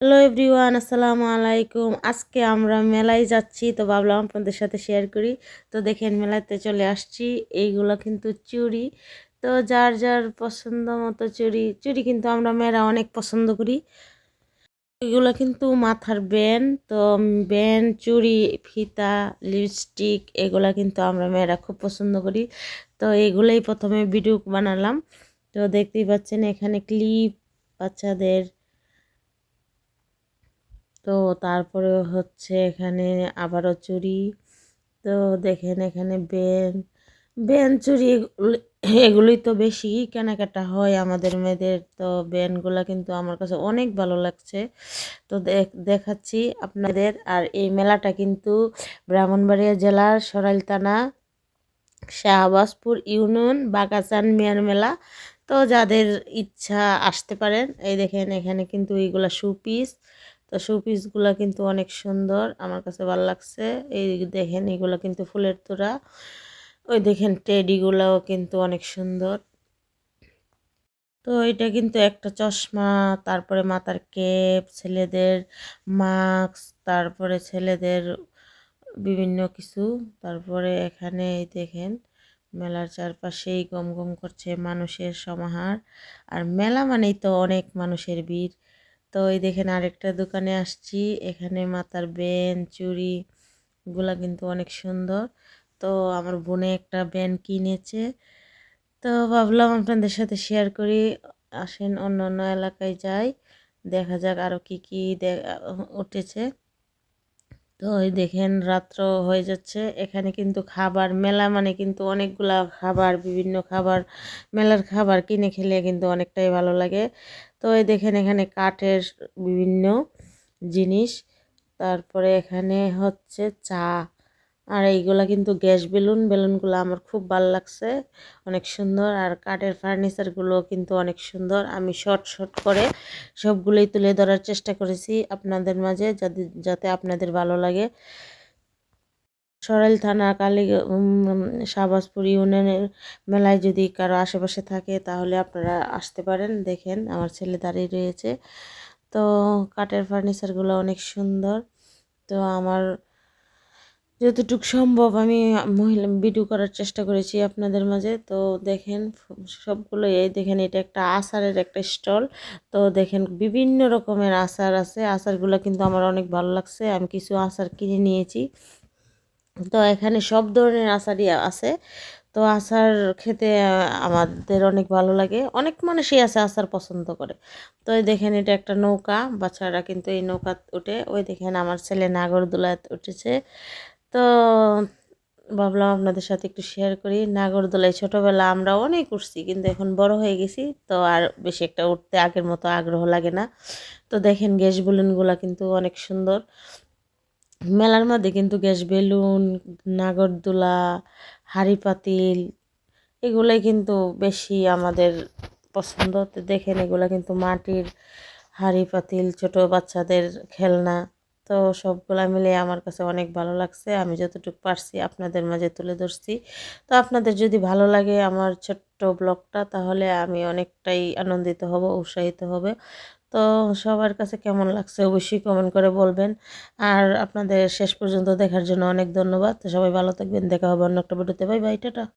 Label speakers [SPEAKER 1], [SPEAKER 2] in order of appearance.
[SPEAKER 1] Hello everyone আসসালামু আলাইকুম। আজকে আমরা মেলায় যাচ্ছি, তো ভাবলাম আপনাদের সাথে শেয়ার করি। তো দেখেন, মেলাতে চলে আসছি। এইগুলো কিন্তু চুড়ি। তো যার যার পছন্দ মতো চুড়ি চুড়ি কিন্তু আমরা মেয়েরা অনেক পছন্দ করি। এগুলো কিন্তু মাথার ব্যান তো ব্যান চুড়ি, ফিতা লিপস্টিক এগুলা কিন্তু আমরা মেয়েরা খুব পছন্দ করি। তো এগুলোই প্রথমে ভিডিও বানালাম। তো দেখতেই পাচ্ছেন, এখানে ক্লিপ বাচ্চাদের তো তারপরে হচ্ছে এখানে আবারও চুড়ি তো দেখেন এখানে বেন বেন চুড়ি এগুলোই তো বেশি কেনাকাটা হয় আমাদের মেয়েদের। তো বেনগুলো কিন্তু আমার কাছে অনেক ভালো লাগছে। তো দেখাচ্ছি আপনাদের। আর এই মেলাটা কিন্তু ব্রাহ্মণবাড়িয়া জেলার সরাইল থানা, শাহবাজপুর ইউনিয়ন বাগাচান মেয়ার মেলা। তো যাদের ইচ্ছা আসতে পারেন, এই দেখেন এখানে কিন্তু এইগুলা সুপিস তো শো পিসগুলো কিন্তু অনেক সুন্দর। আমার কাছে ভালো লাগছে। এই দেখেন, এগুলো কিন্তু ফুলের তোড়া। ওই দেখেন, টেডিগুলোও কিন্তু অনেক সুন্দর। তো এটা কিন্তু একটা চশমা, তারপরে মাথার কেপ ছেলেদের মাস্ক, তারপরে ছেলেদের বিভিন্ন কিছু। তারপরে এখানে দেখেন, মেলার চারপাশেই গম গম করছে মানুষের সমাহার। আর মেলা মানেই তো অনেক মানুষের ভিড়। তো এই দেখেন আরেকটা দোকানে আসছি। এখানে মাথার ব্যান, চুড়ি গুলা কিন্তু অনেক সুন্দর। তো আমার বোনে একটা ব্যান কিনেছে। তো ভাবলাম আপনাদের সাথে শেয়ার করি। আসেন অন্য অন্য এলাকায় যাই, দেখা যাক আরও কী কী উঠেছে। তো ওই দেখেন রাত্র হয়ে যাচ্ছে। এখানে কিন্তু খাবার, মেলা মানে কিন্তু অনেকগুলা খাবার, বিভিন্ন খাবার, মেলার খাবার কিনে খেলে কিন্তু অনেকটাই ভালো লাগে। তো ওই দেখেন এখানে কাঠের বিভিন্ন জিনিস। তারপরে এখানে হচ্ছে চা। আর এইগুলা কিন্তু গ্যাস বেলুন, বেলুনগুলো আমার খুব ভালো লাগছে। অনেক সুন্দর। আর কাঠের ফার্নিচারগুলো কিন্তু অনেক সুন্দর। আমি শর্ট শর্ট করে সবগুলোই তুলে ধরার চেষ্টা করেছি আপনাদের মাঝে যাতে যাতে আপনাদের ভালো লাগে। সরাইল থানা, কালী শাহবাজপুর ইউনিয়নের মেলায় যদি কারও আশেপাশে থাকে তাহলে আপনারা আসতে পারেন। দেখেন, আমার ছেলে দাঁড়িয়ে রয়েছে। তো কাঠের ফার্নিচারগুলো অনেক সুন্দর। তো আমার যতটুকু সম্ভব আমি মহিলা ভিডিও করার চেষ্টা করেছি আপনাদের মাঝে। তো দেখেন, সবগুলো এই দেখেন, এটা একটা আচারের একটা স্টল। তো দেখেন, বিভিন্ন রকমের আচার আছে। আচারগুলো কিন্তু আমার অনেক ভালো লাগছে। আমি কিছু আচার কিনে নিয়েছি। তো এখানে সব ধরনের আচারই আছে। তো আচার খেতে আমাদের অনেক ভালো লাগে। অনেক মানুষই আছে আচার পছন্দ করে। তো এই দেখেন, এটা একটা নৌকা। বাচ্চারা কিন্তু এই নৌকা উঠে। ওই দেখেন, আমার ছেলে নাগরদোলা উঠেছে। তো ভাবলাম আপনাদের সাথে একটু শেয়ার করি। নাগরদোলায় ছোটোবেলা আমরা অনেক উঠছি কিন্তু এখন বড় হয়ে গেছি, তো আর বেশি একটা উঠতে আগের মতো আগ্রহ লাগে না। তো দেখেন গ্যাস বেলুনগুলো কিন্তু অনেক সুন্দর। মেলার মধ্যে কিন্তু গ্যাস বেলুন, নাগরদোলা, হাঁড়ি পাতিল, এগুলোই কিন্তু বেশি আমাদের পছন্দ। তো দেখেন এগুলো কিন্তু মাটির হাঁড়ি পাতিল, ছোটো বাচ্চাদের খেলনা তো সবগুলা মিলে আমার কাছে অনেক ভালো লাগছে। আমি যতটুকু পারছি আপনাদের মাঝে তুলে ধরছি। তো আপনাদের যদি ভালো লাগে আমার ছোট্ট ব্লগটা, তাহলে আমি অনেকটাই আনন্দিত হব, উৎসাহিত হবে। তো সবার কাছে কেমন লাগছে অবশ্যই কমেন্ট করে বলবেন। আর আপনাদের শেষ পর্যন্ত দেখার জন্য অনেক ধন্যবাদ। তো সবাই ভালো থাকবেন। দেখা হবে অন্য একটা ভিডিওতে। Bye bye, tata.